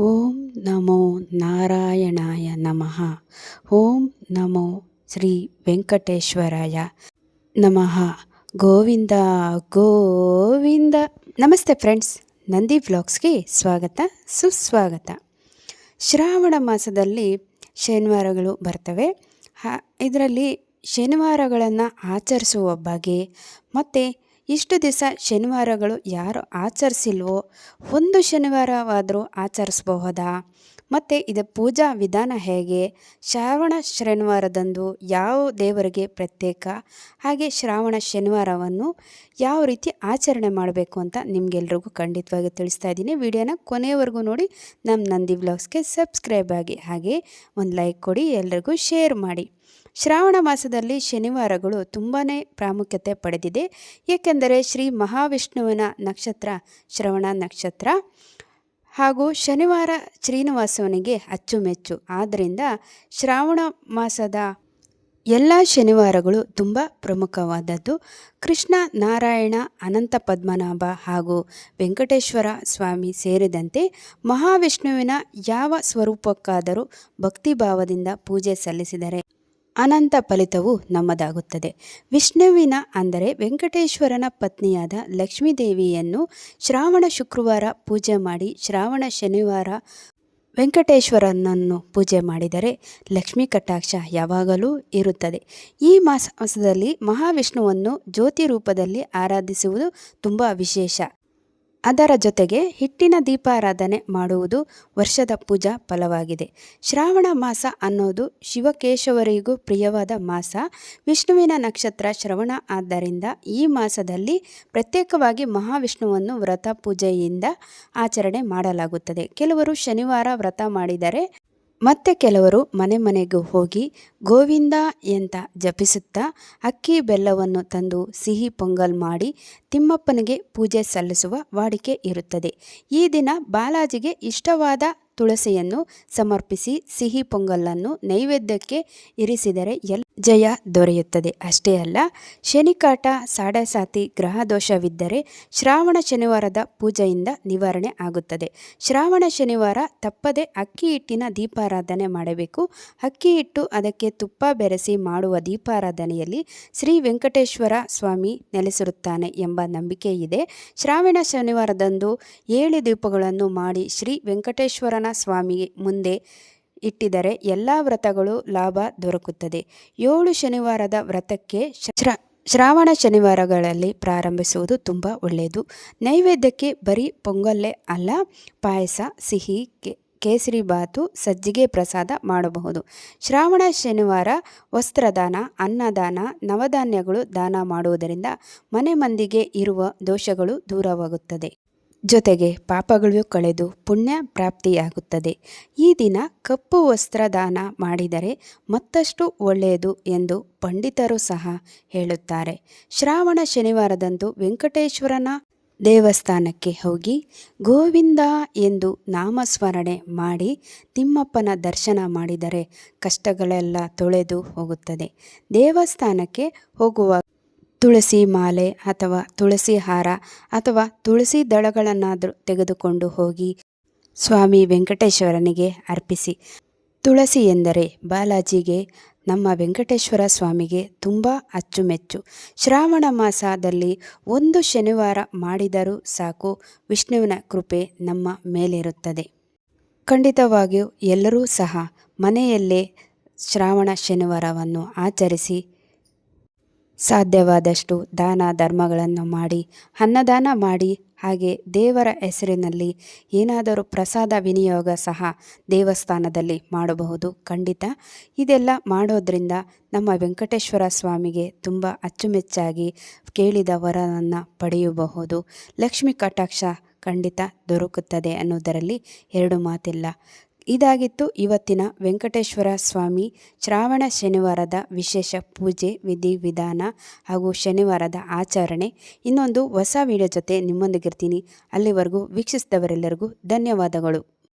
ಓಂ ನಮೋ ನಾರಾಯಣಾಯ ನಮಃ. ಓಂ ನಮೋ ಶ್ರೀ ವೆಂಕಟೇಶ್ವರಾಯ ನಮಃ. ಗೋವಿಂದ ಗೋವಿಂದ. ನಮಸ್ತೆ ಫ್ರೆಂಡ್ಸ್, ನಂದಿ ವ್ಲಾಗ್ಸ್ಗೆ ಸ್ವಾಗತ, ಸುಸ್ವಾಗತ. ಶ್ರಾವಣ ಮಾಸದಲ್ಲಿ ಶನಿವಾರಗಳು ಬರ್ತವೆ. ಇದರಲ್ಲಿ ಶನಿವಾರಗಳನ್ನು ಆಚರಿಸುವ ಬಗೆ, ಮತ್ತು ಇಷ್ಟು ದಿವಸ ಶನಿವಾರಗಳು ಯಾರು ಆಚರಿಸಿಲ್ವೋ ಒಂದು ಶನಿವಾರವಾದರೂ ಆಚರಿಸಬಹುದಾ? ಮತ್ತು ಇದು ಪೂಜಾ ವಿಧಾನ ಹೇಗೆ? ಶ್ರಾವಣ ಶನಿವಾರದಂದು ಯಾವ ದೇವರಿಗೆ ಪ್ರತ್ಯೇಕ? ಹಾಗೆ ಶ್ರಾವಣ ಶನಿವಾರವನ್ನು ಯಾವ ರೀತಿ ಆಚರಣೆ ಮಾಡಬೇಕು ಅಂತ ನಿಮಗೆಲ್ರಿಗೂ ಖಂಡಿತವಾಗಿ ತಿಳಿಸ್ತಾ ಇದ್ದೀನಿ. ವಿಡಿಯೋನ ಕೊನೆಯವರೆಗೂ ನೋಡಿ ನಮ್ಮ ನಂದಿ ಬ್ಲಾಗ್ಸ್ಗೆ ಸಬ್ಸ್ಕ್ರೈಬ್ ಆಗಿ, ಹಾಗೆ ಒಂದು ಲೈಕ್ ಕೊಡಿ, ಎಲ್ರಿಗೂ ಶೇರ್ ಮಾಡಿ. ಶ್ರಾವಣ ಮಾಸದಲ್ಲಿ ಶನಿವಾರಗಳು ತುಂಬಾ ಪ್ರಾಮುಖ್ಯತೆ ಪಡೆದಿದೆ. ಏಕೆಂದರೆ ಶ್ರೀ ಮಹಾವಿಷ್ಣುವಿನ ನಕ್ಷತ್ರ, ಶ್ರವಣ ನಕ್ಷತ್ರ ಹಾಗೂ ಶನಿವಾರ ಶ್ರೀನಿವಾಸವನಿಗೆ ಅಚ್ಚುಮೆಚ್ಚು. ಆದ್ದರಿಂದ ಶ್ರಾವಣ ಮಾಸದ ಎಲ್ಲ ಶನಿವಾರಗಳು ತುಂಬ ಪ್ರಮುಖವಾದದ್ದು. ಕೃಷ್ಣ ನಾರಾಯಣ, ಅನಂತ ಪದ್ಮನಾಭ ಹಾಗೂ ವೆಂಕಟೇಶ್ವರ ಸ್ವಾಮಿ ಸೇರಿದಂತೆ ಮಹಾವಿಷ್ಣುವಿನ ಯಾವ ಸ್ವರೂಪಕ್ಕಾದರೂ ಭಕ್ತಿಭಾವದಿಂದ ಪೂಜೆ ಸಲ್ಲಿಸಿದರೆ ಅನಂತ ಫಲಿತವು ನಮ್ಮದಾಗುತ್ತದೆ. ವಿಷ್ಣುವಿನ ಅಂದರೆ ವೆಂಕಟೇಶ್ವರನ ಪತ್ನಿಯಾದ ಲಕ್ಷ್ಮೀದೇವಿಯನ್ನು ಶ್ರಾವಣ ಶುಕ್ರವಾರ ಪೂಜೆ ಮಾಡಿ, ಶ್ರಾವಣ ಶನಿವಾರ ವೆಂಕಟೇಶ್ವರನನ್ನು ಪೂಜೆ ಮಾಡಿದರೆ ಲಕ್ಷ್ಮೀ ಕಟಾಕ್ಷ ಯಾವಾಗಲೂ ಇರುತ್ತದೆ. ಈ ಮಾಸದಲ್ಲಿ ಮಹಾವಿಷ್ಣುವನ್ನು ಜ್ಯೋತಿ ರೂಪದಲ್ಲಿ ಆರಾಧಿಸುವುದು ತುಂಬ ವಿಶೇಷ. ಅದರ ಜೊತೆಗೆ ಹಿಟ್ಟಿನ ದೀಪಾರಾಧನೆ ಮಾಡುವುದು ವರ್ಷದ ಪೂಜಾ ಫಲವಾಗಿದೆ. ಶ್ರಾವಣ ಮಾಸ ಅನ್ನೋದು ಶಿವಕೇಶವರಿಗೂ ಪ್ರಿಯವಾದ ಮಾಸ. ವಿಷ್ಣುವಿನ ನಕ್ಷತ್ರ ಶ್ರವಣ ಆದ್ದರಿಂದ ಈ ಮಾಸದಲ್ಲಿ ಪ್ರತ್ಯೇಕವಾಗಿ ಮಹಾವಿಷ್ಣುವನ್ನು ವ್ರತ ಪೂಜೆಯಿಂದ ಆಚರಣೆ ಮಾಡಲಾಗುತ್ತದೆ. ಕೆಲವರು ಶನಿವಾರ ವ್ರತ ಮಾಡಿದರೆ ಮತ್ತೆ ಕೆಲವರು ಮನೆ ಮನೆಗೂ ಹೋಗಿ ಗೋವಿಂದ ಎಂತ ಜಪಿಸುತ್ತಾ ಅಕ್ಕಿ ಬೆಲ್ಲವನ್ನು ತಂದು ಸಿಹಿ ಪೊಂಗಲ್ ಮಾಡಿ ತಿಮ್ಮಪ್ಪನಿಗೆ ಪೂಜೆ ಸಲ್ಲಿಸುವ ವಾಡಿಕೆ ಇರುತ್ತದೆ. ಈ ದಿನ ಬಾಲಾಜಿಗೆ ಇಷ್ಟವಾದ ತುಳಸಿಯನ್ನು ಸಮರ್ಪಿಸಿ ಸಿಹಿ ಪೊಂಗಲನ್ನು ನೈವೇದ್ಯಕ್ಕೆ ಇರಿಸಿದರೆ ಎಲ್ ಜಯ ದೊರೆಯುತ್ತದೆ. ಅಷ್ಟೇ ಅಲ್ಲ, ಶನಿಕಾಟ, ಸಾಡಸಾತಿ ಗ್ರಹ ದೋಷವಿದ್ದರೆ ಶ್ರಾವಣ ಶನಿವಾರದ ಪೂಜೆಯಿಂದ ನಿವಾರಣೆ ಆಗುತ್ತದೆ. ಶ್ರಾವಣ ಶನಿವಾರ ತಪ್ಪದೆ ಅಕ್ಕಿ ಹಿಟ್ಟಿನ ದೀಪಾರಾಧನೆ ಮಾಡಬೇಕು. ಅಕ್ಕಿ ಹಿಟ್ಟು ಅದಕ್ಕೆ ತುಪ್ಪ ಬೆರೆಸಿ ಮಾಡುವ ದೀಪಾರಾಧನೆಯಲ್ಲಿ ಶ್ರೀ ವೆಂಕಟೇಶ್ವರ ಸ್ವಾಮಿ ನೆಲೆಸಿರುತ್ತಾನೆ ಎಂಬ ನಂಬಿಕೆ ಇದೆ. ಶ್ರಾವಣ ಶನಿವಾರದಂದು ಏಳು ದೀಪಗಳನ್ನು ಮಾಡಿ ಶ್ರೀ ವೆಂಕಟೇಶ್ವರನ ಸ್ವಾಮಿ ಮುಂದೆ ಇಟ್ಟಿದರೆ ಎಲ್ಲ ವ್ರತಗಳು ಲಾಭ ದೊರಕುತ್ತದೆ. ಏಳು ಶನಿವಾರದ ವ್ರತಕ್ಕೆ ಶ್ರಾವಣ ಶನಿವಾರಗಳಲ್ಲಿ ಪ್ರಾರಂಭಿಸುವುದು ತುಂಬ ಒಳ್ಳೆಯದು. ನೈವೇದ್ಯಕ್ಕೆ ಬರೀ ಪೊಂಗಲ್ಲೇ ಅಲ್ಲ, ಪಾಯಸ, ಸಿಹಿ ಕೇಸರಿ ಬಾತು, ಸಜ್ಜಿಗೆ ಪ್ರಸಾದ ಮಾಡಬಹುದು. ಶ್ರಾವಣ ಶನಿವಾರ ವಸ್ತ್ರದಾನ, ಅನ್ನದಾನ, ನವಧಾನ್ಯಗಳು ದಾನ ಮಾಡುವುದರಿಂದ ಮನೆ ಮಂದಿಗೆ ಇರುವ ದೋಷಗಳು ದೂರವಾಗುತ್ತದೆ. ಜೊತೆಗೆ ಪಾಪಗಳು ಕಳೆದು ಪುಣ್ಯ ಪ್ರಾಪ್ತಿಯಾಗುತ್ತದೆ. ಈ ದಿನ ಕಪ್ಪು ವಸ್ತ್ರ ದಾನ ಮಾಡಿದರೆ ಮತ್ತಷ್ಟು ಒಳ್ಳೆಯದು ಎಂದು ಪಂಡಿತರು ಸಹ ಹೇಳುತ್ತಾರೆ. ಶ್ರಾವಣ ಶನಿವಾರದಂದು ವೆಂಕಟೇಶ್ವರನ ದೇವಸ್ಥಾನಕ್ಕೆ ಹೋಗಿ ಗೋವಿಂದ ಎಂದು ನಾಮಸ್ಮರಣೆ ಮಾಡಿ ತಿಮ್ಮಪ್ಪನ ದರ್ಶನ ಮಾಡಿದರೆ ಕಷ್ಟಗಳೆಲ್ಲ ತೊಳೆದು ಹೋಗುತ್ತದೆ. ದೇವಸ್ಥಾನಕ್ಕೆ ಹೋಗುವ ತುಳಸಿ ಮಾಲೆ ಅಥವಾ ತುಳಸಿ ಹಾರ ಅಥವಾ ತುಳಸಿ ದಳಗಳನ್ನಾದರೂ ತೆಗೆದುಕೊಂಡು ಹೋಗಿ ಸ್ವಾಮಿ ವೆಂಕಟೇಶ್ವರನಿಗೆ ಅರ್ಪಿಸಿ. ತುಳಸಿ ಎಂದರೆ ಬಾಲಾಜಿಗೆ, ನಮ್ಮ ವೆಂಕಟೇಶ್ವರ ಸ್ವಾಮಿಗೆ ತುಂಬ ಅಚ್ಚುಮೆಚ್ಚು. ಶ್ರಾವಣ ಮಾಸದಲ್ಲಿ ಒಂದು ಶನಿವಾರ ಮಾಡಿದರೂ ಸಾಕು, ವಿಷ್ಣುವಿನ ಕೃಪೆ ನಮ್ಮ ಮೇಲಿರುತ್ತದೆ. ಖಂಡಿತವಾಗಿಯೂ ಎಲ್ಲರೂ ಸಹ ಮನೆಯಲ್ಲೇ ಶ್ರಾವಣ ಶನಿವಾರವನ್ನು ಆಚರಿಸಿ ಸಾಧ್ಯವಾದಷ್ಟು ದಾನ ಧರ್ಮಗಳನ್ನು ಮಾಡಿ, ಅನ್ನದಾನ ಮಾಡಿ, ಹಾಗೆ ದೇವರ ಹೆಸರಿನಲ್ಲಿ ಏನಾದರೂ ಪ್ರಸಾದ ವಿನಿಯೋಗ ಸಹ ದೇವಸ್ಥಾನದಲ್ಲಿ ಮಾಡಬಹುದು. ಖಂಡಿತ ಇದೆಲ್ಲ ಮಾಡೋದ್ರಿಂದ ನಮ್ಮ ವೆಂಕಟೇಶ್ವರ ಸ್ವಾಮಿಗೆ ತುಂಬ ಅಚ್ಚುಮೆಚ್ಚಾಗಿ ಕೇಳಿದ ವರನನ್ನು ಪಡೆಯಬಹುದು. ಲಕ್ಷ್ಮೀ ಕಟಾಕ್ಷ ಖಂಡಿತ ದೊರಕುತ್ತದೆ ಅನ್ನೋದರಲ್ಲಿ ಎರಡು ಮಾತಿಲ್ಲ. ಇದಾಗಿತ್ತು ಇವತ್ತಿನ ವೆಂಕಟೇಶ್ವರ ಸ್ವಾಮಿ ಶ್ರಾವಣ ಶನಿವಾರದ ವಿಶೇಷ ಪೂಜೆ ವಿಧಿ ವಿಧಾನ ಹಾಗೂ ಶನಿವಾರದ ಆಚರಣೆ. ಇನ್ನೊಂದು ಹೊಸ ವಿಡಿಯೋ ಜೊತೆ ನಿಮ್ಮೊಂದಿಗಿರ್ತೀನಿ. ಅಲ್ಲಿವರೆಗೂ ವೀಕ್ಷಿಸಿದವರೆಲ್ಲರಿಗೂ ಧನ್ಯವಾದಗಳು.